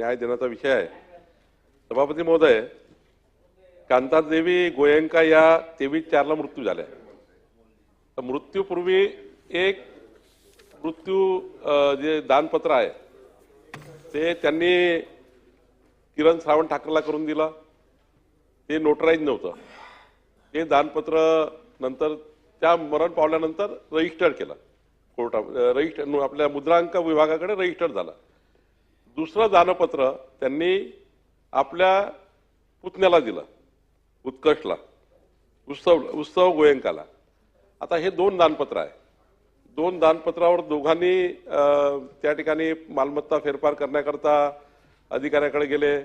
न्याय देण्याचा विषय आहे. सभापती महोदय कांतादेवी गोयंका या तेवीस चारला मृत्यू झाल्या. तर मृत्यूपूर्वी एक मृत्यू जे दानपत्र आहे ते त्यांनी किरण सावंत ठाकरेला करून दिलं. ते नोटराईज नव्हतं. ते दानपत्र नंतर त्या मरण पावल्यानंतर रजिस्टर केलं. कोर्टा रजिस्टर आपल्या मुद्रांक विभागाकडे रजिस्टर झालं. दुसरं दानपत्र त्यांनी आपल्या पुतण्याला दिलं उत्कर्षला उत्सव उत्सव गोयंकाला. आता हे दोन दानपत्र आहे. दोन दानपत्रावर दोघांनी त्या ठिकाणी मालमत्ता फेरफार करण्याकरता अधिकाऱ्याकडे गेले.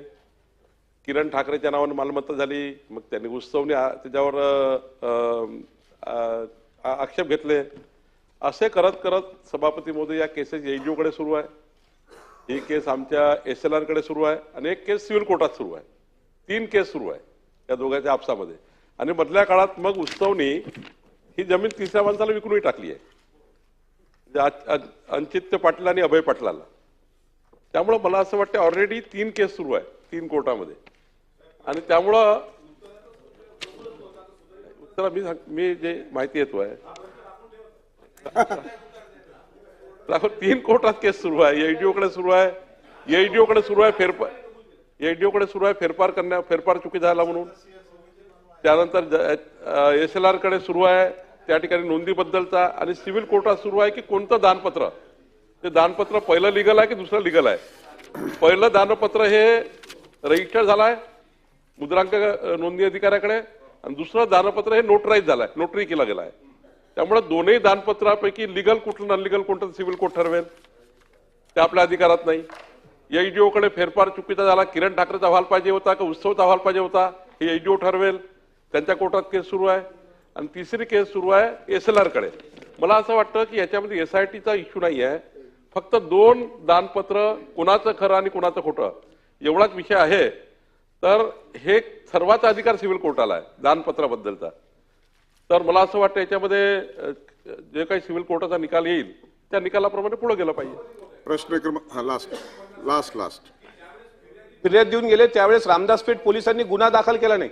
किरण ठाकरेच्या नावानं मालमत्ता झाली. मग त्यांनी उत्सवने त्याच्यावर आ- आक्षेप घेतले. असे करत करत सभापती मोदी या केसेस एनजीओकडे सुरू आहे. ही केस आमच्या एस एल आरकडे सुरू आहे आणि एक केस सिव्हिल कोर्टात सुरू आहे. तीन केस सुरू आहे या दोघांच्या आपसामध्ये. आणि मधल्या काळात मग उत्सवनी ही जमीन तिसऱ्या माणसाला विकूनही टाकली आहे. म्हणजे अंचित्य पाटील आणि अभय पाटलाला. त्यामुळं मला असं वाटतं ऑलरेडी तीन केस सुरू आहे तीन कोर्टामध्ये. आणि त्यामुळं उत्तर मी सांग- मी जे माहिती येतो आहे लागून तीन कोर्टात केस सुरू आहे. एडीओकडे सुरू आहे. एडीओकडे सुरू आहे फेरफार एडीओकडे सुरू आहे फेरफार करण्या फेरफार चुकी झाला म्हणून. त्यानंतर एस एल आरकडे सुरू आहे. त्या ठिकाणी नोंदीबद्दलचा आणि सिव्हिल कोर्टात सुरू आहे की कोणतं दानपत्र? ते दानपत्र पहिलं लिगल आहे की दुसरं लिगल आहे? पहिलं दानपत्र हे रजिस्टर झालं आहे मुद्रांक नोंदणी अधिकाऱ्याकडे आणि दुसरं दानपत्र हे नोटराईज झालं आहे नोटरी केला आहे त्यामुळे दोन्ही दानपत्रापैकी लिगल कुठलं अनलिगल कोणतं सिव्हिल कोर्ट ठरवेल? ते आपल्या अधिकारात नाही. एचडीओकडे फेरफार चुकीचा झाला किरण ठाकरेचा अहवाल पाहिजे होता का उत्सवचा अहवाल पाहिजे होता हे एचडीओ ठरवेल. त्यांच्या कोर्टात केस सुरू आहे. आणि तिसरी केस सुरू आहे एस एल आरकडे. मला असं वाटतं की याच्यामध्ये एस आय टीचा इश्यू नाही आहे. फक्त दोन दानपत्र कुणाचं खरं आणि कुणाचं खोटं एवढाच विषय आहे. तर हे सर्वाचा अधिकार सिव्हिल कोर्टाला आहे दानपत्राबद्दलचा. तर मला असं वाटतं याच्यामध्ये जे काही सिव्हिल कोर्टाचा निकाल येईल त्या निकालाप्रमाणे पुढे गेलं पाहिजे. प्रश्न क्रमांक हा लास्ट लास्ट लास्ट फिर्याद देऊन गेले त्यावेळेस रामदास पेठ पोलिसांनी गुन्हा दाखल केला नाही.